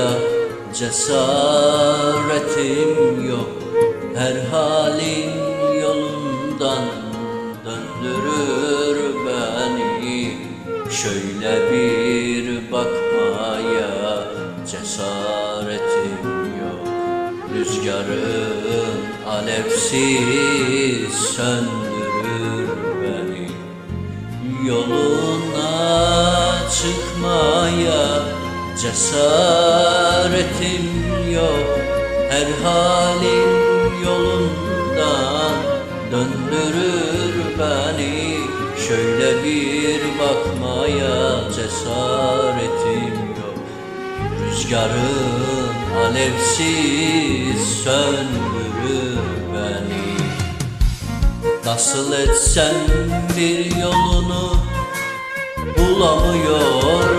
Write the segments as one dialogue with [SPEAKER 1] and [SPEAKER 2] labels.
[SPEAKER 1] Çıkmaya cesaretim yok. Her halin yolundan döndürür beni. Şöyle bir bakmaya cesaretim yok. Rüzgarın alevsiz söndürür beni. Yoluna çıkmaya cesaretim yok Her halin yolundan döndürür beni Şöyle bir bakmaya. Cesaretim yok Rüzgarın alevsiz söndürür beni. Nasıl etsem bir yolunu bulamıyorum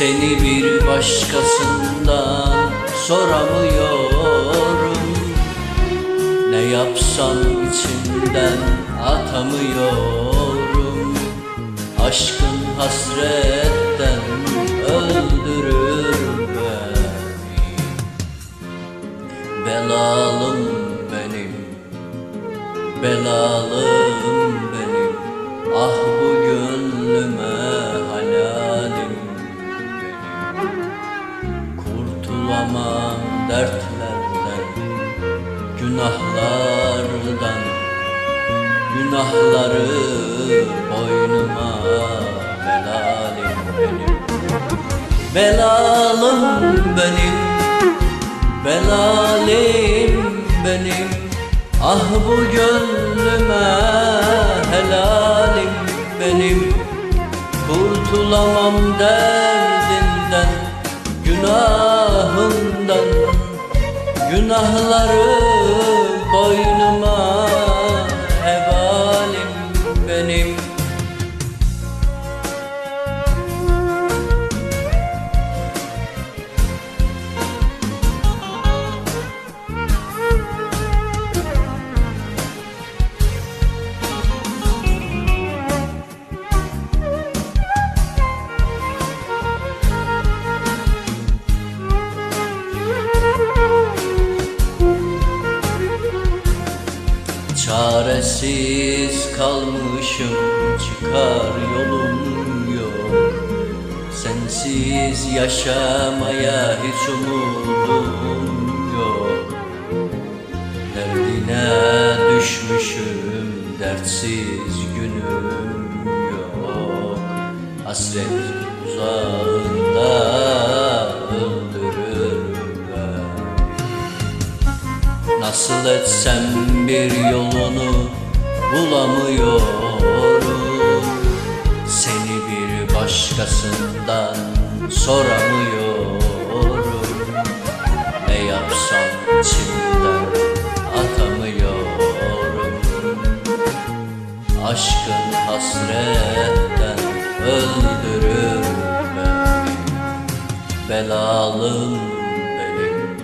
[SPEAKER 1] Seni bir başkasından soramıyorum. Ne yapsam içimden atamıyorum. Aşkın hasretten öldürür beni. Belalım benim Belalım benim. Ah Kurtulamam dertlerden Günahlardan Günahları boynuma Belalim benim Belalım benim Belalim benim. Ah bu gönlüme helalim benim. Kurtulamam Günahları boynuma Çaresiz kalmışım çıkar yolum yok. Sensiz yaşamaya hiç umudum yok. Derdine düşmüşüm dertsiz günüm yok. Hasret uzağında Nasıl etsem bir yolunu bulamıyorum. Seni bir başkasından soramıyorum. Ne yapsam içimden atamıyorum. Aşkın hasretten öldürür beni Belalım benim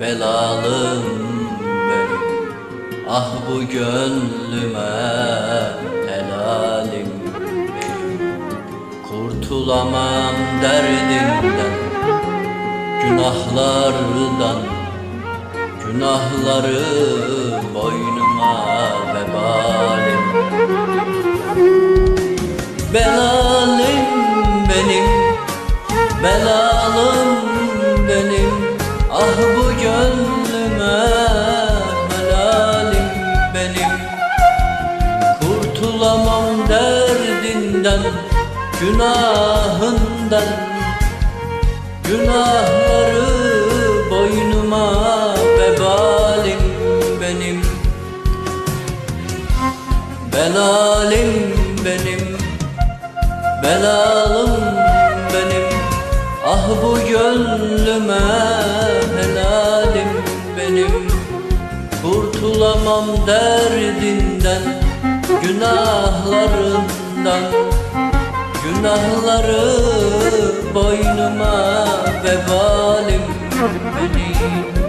[SPEAKER 1] Belalım Ah bu gönlüme helalim. Benim Kurtulamam derdimden Günahlardan. Günahları boynuma vebalim. Belalim benim Belalım benim. Ah bu gönlüme Günahından Günahları boynuma vebalim benim. Belalim benim Belalım benim. Ah bu gönlüme helalim benim. Kurtulamam derdinden Günahlarından Günahları boynuma vebalim benim